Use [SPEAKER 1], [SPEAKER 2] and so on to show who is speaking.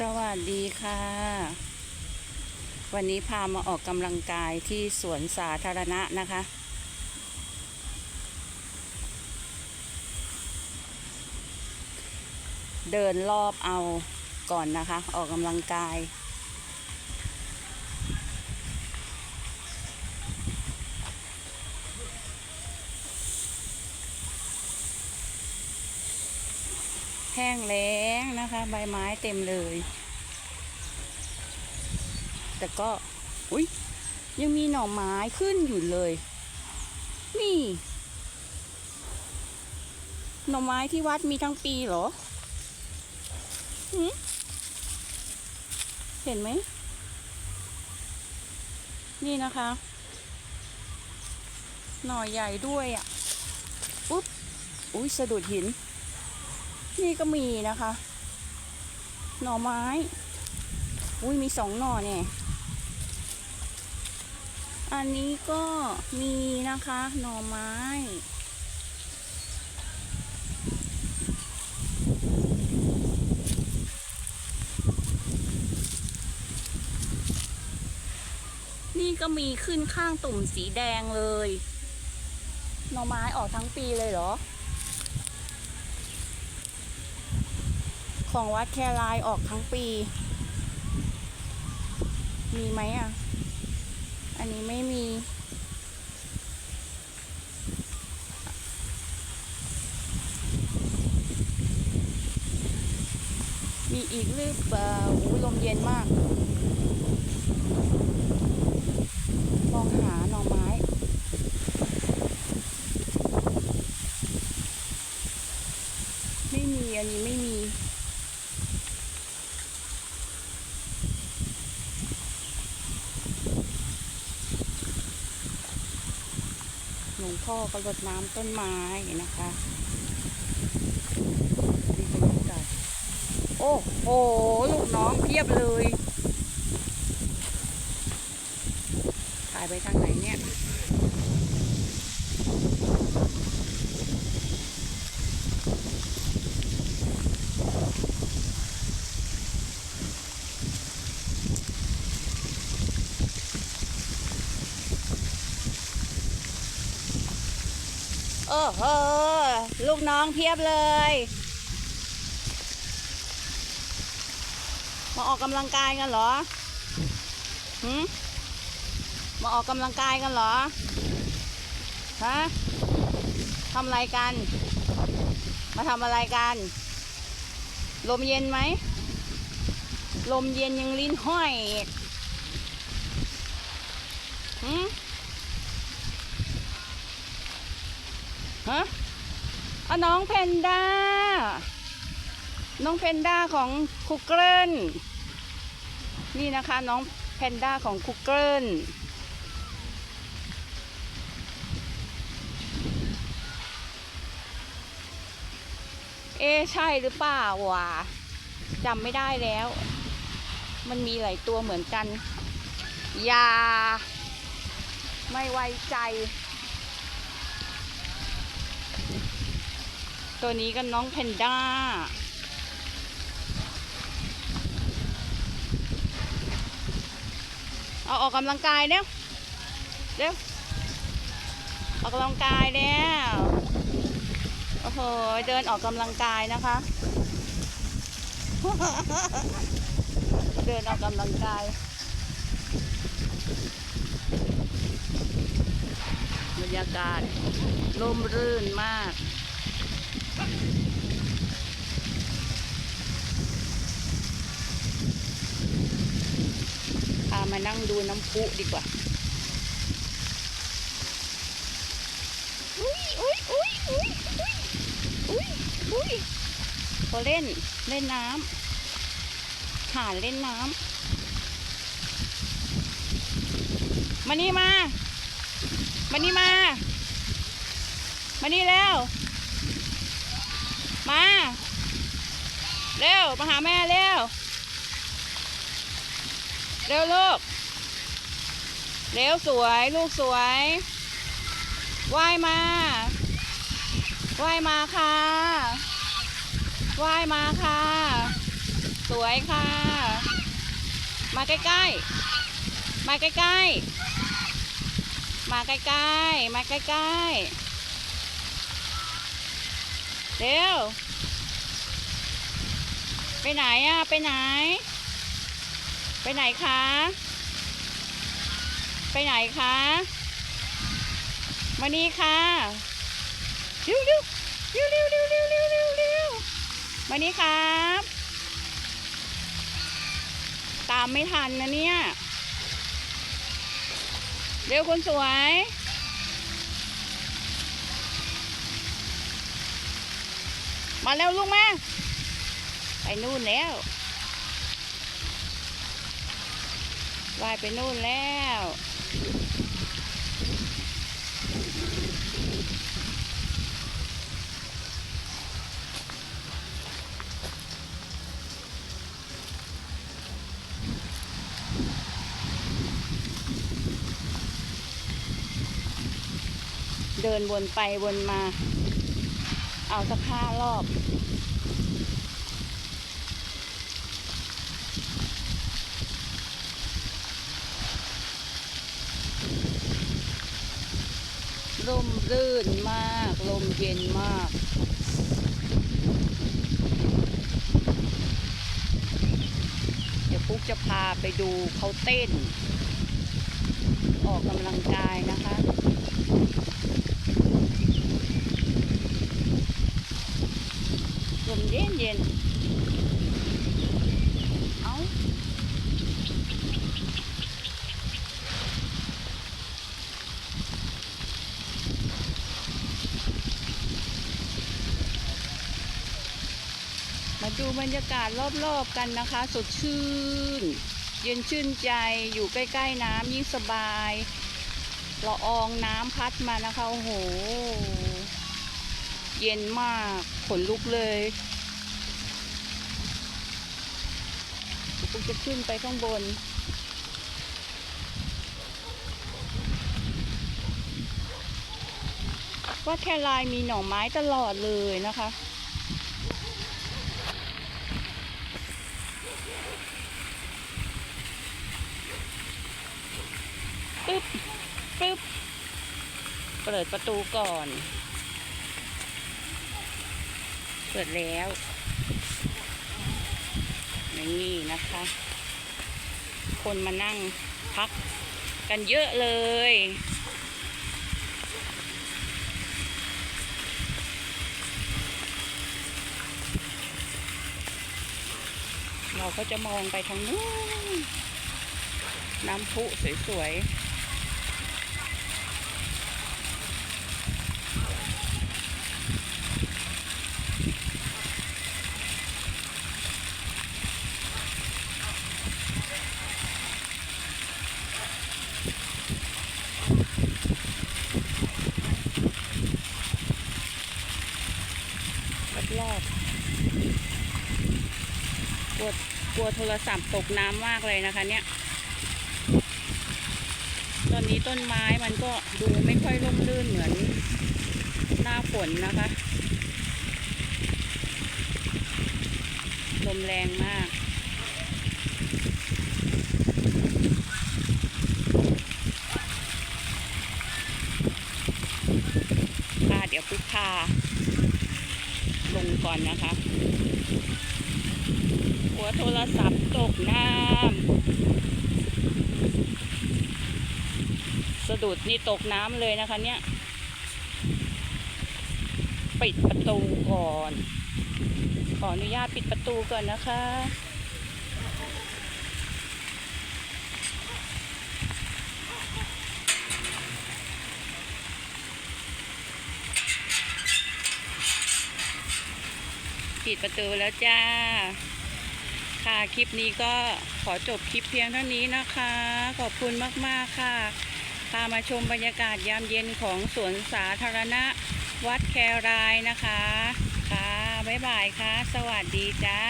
[SPEAKER 1] สวัสดีค่ะ วันนี้พามาออกกำลังกายที่สวนสาธารณะนะคะ เดินรอบเอาก่อนนะคะ ออกกำลังกาย แห้งแล้งนะคะ ใบไม้เต็มเลย แต่ก็อุ้ยยังมีหน่อไม้ขึ้นอยู่เลย นี่ หน่อไม้ที่วัดมีทั้งปีเหรอเห็นไหม นี่นะคะ หน่อใหญ่ด้วยอะ อุ๊บ อุ้ยสะดุดหิน นี่ก็มีนะคะ หน่อไม้ อุ้ยมีสองหน่อเนี่ย อันนี้ก็มีนะคะ หน่อไม้ นี่ก็มีขึ้นข้างตุ่มสีแดงเลย หน่อไม้ออกทั้งปีเลยเหรอ ของวัดแครายออกทั้งปี มีไหมอะ อันนี้ไม่มี มีอีกหรือเปล่าอู้ลมเย็นมาก มองหาหน่อไม้ ไม่มี อันนี้ไม่มี หลวงพ่อก็รดน้ำต้นไม้นะคะดีบรรยากาศโอ้โห ลูกน้องเพียบเลย ถ่ายไปทางไหนเนี่ย โอ้โหลูกน้องเพียบเลย มาออกกำลังกายกันเหรอหืมมาออกกำลังกายกันเหรอ ฮะทำอะไรกัน มาทำอะไรกัน ลมเย็นไหม ลมเย็นยังลิ้นห้อยอีกหืม ฮะอน้องแพนด้า น้องแพนด้าของคุกเกิลนี่นะคะน้องแพนด้าของคุกเกิลเอ๊ใช่หรือเปล่าวะจำไม่ได้แล้ว มันมีหลายตัวเหมือนกัน ยา ไม่ไว้ใจ ตัวนี้ก็น้องแพนด้า เอาออกกำลังกายเร็วเร็วออกกำลังกายแล้วโอ้โห เดินออกกำลังกายนะคะ เดินออกกำลังกายบรรยากาศร่มรื่นมาก พามานั่งดูน้ำพุดีกว่า อุ้ยอุ้ยอุ้ยอุ้ยอุ้ยอุ้ยพอเล่นเล่นน้ำหานเล่นน้ำมานี่มามานี่มา มานี่แล้ว มา เร็ว มาหาแม่เร็ว เร็วลูก เร็วสวยลูกสวยว่ายมาว่ายมาค่ะว่ายมาค่ะ สวยค่ะ มาใกล้ๆ มาใกล้ๆ มาใกล้ๆ มาใกล้ๆ เร็ว ไปไหนอะไปไหน ไปไหนคะ ไปไหนคะ มานี่ค่ะเร็วเร็วเร็วเร็วเร็วเร็วเร็วเร็วเร็วมานี่ครับ ตามไม่ทันนะเนี่ย เร็วคนสวย มาแล้วลูกมา ไปนู่นแล้วว่ายไปนู่นแล้วเดินวนไปวนมา เอาสักห้ารอบร่มรื่นมาก ลมเย็นมากเดี๋ยวปุ๊กจะพาไปดูเขาเต้น ออกกำลังกายนะคะ ลมเย็น เอามาดูบรรยากาศรอบๆกันนะคะ สดชื่น เย็นชื่นใจอยู่ใกล้ๆน้ำยิ่งสบายละอองน้ำพัดมานะคะ โอ้โห เย็นมาก ขนลุกเลย เดี๋ยวปุ๊กจะขึ้นไปข้างบนว่าแค่ลายมีหน่อไม้ตลอดเลยนะคะปึ๊บปึ๊บเปิดประตูก่อน เปิดแล้ว นี่นะคะ คนมานั่งพักกันเยอะเลย เราก็จะมองไปทางนู้นน้ำพุสวยๆ รอบๆกลัว กลัวโทรศัพท์ตกน้ำมากเลยนะคะเนี่ยตอนนี้ต้นไม้มันก็ดูไม่ค่อยร่มรื่นเหมือนหน้าฝนนะคะ ลมแรงมากค่ะเดี๋ยวปุ๊กพาลงก่อนนะคะ หัวโทรศัพท์ตกน้ำสะดุดนี่ตกน้ำเลยนะคะเนี่ย ปิดประตูก่อน ขออนุญาตปิดประตูก่อนนะคะปิดประตูแล้วจ้า ค่ะ คลิปนี้ก็ขอจบคลิปเพียงเท่านี้นะคะ ขอบคุณมากๆค่ะ พามาชมบรรยากาศยามเย็นของสวนสาธารณะ วัดแครายนะคะ ค่ะ บ๊ายบายค่ะ สวัสดีจ้า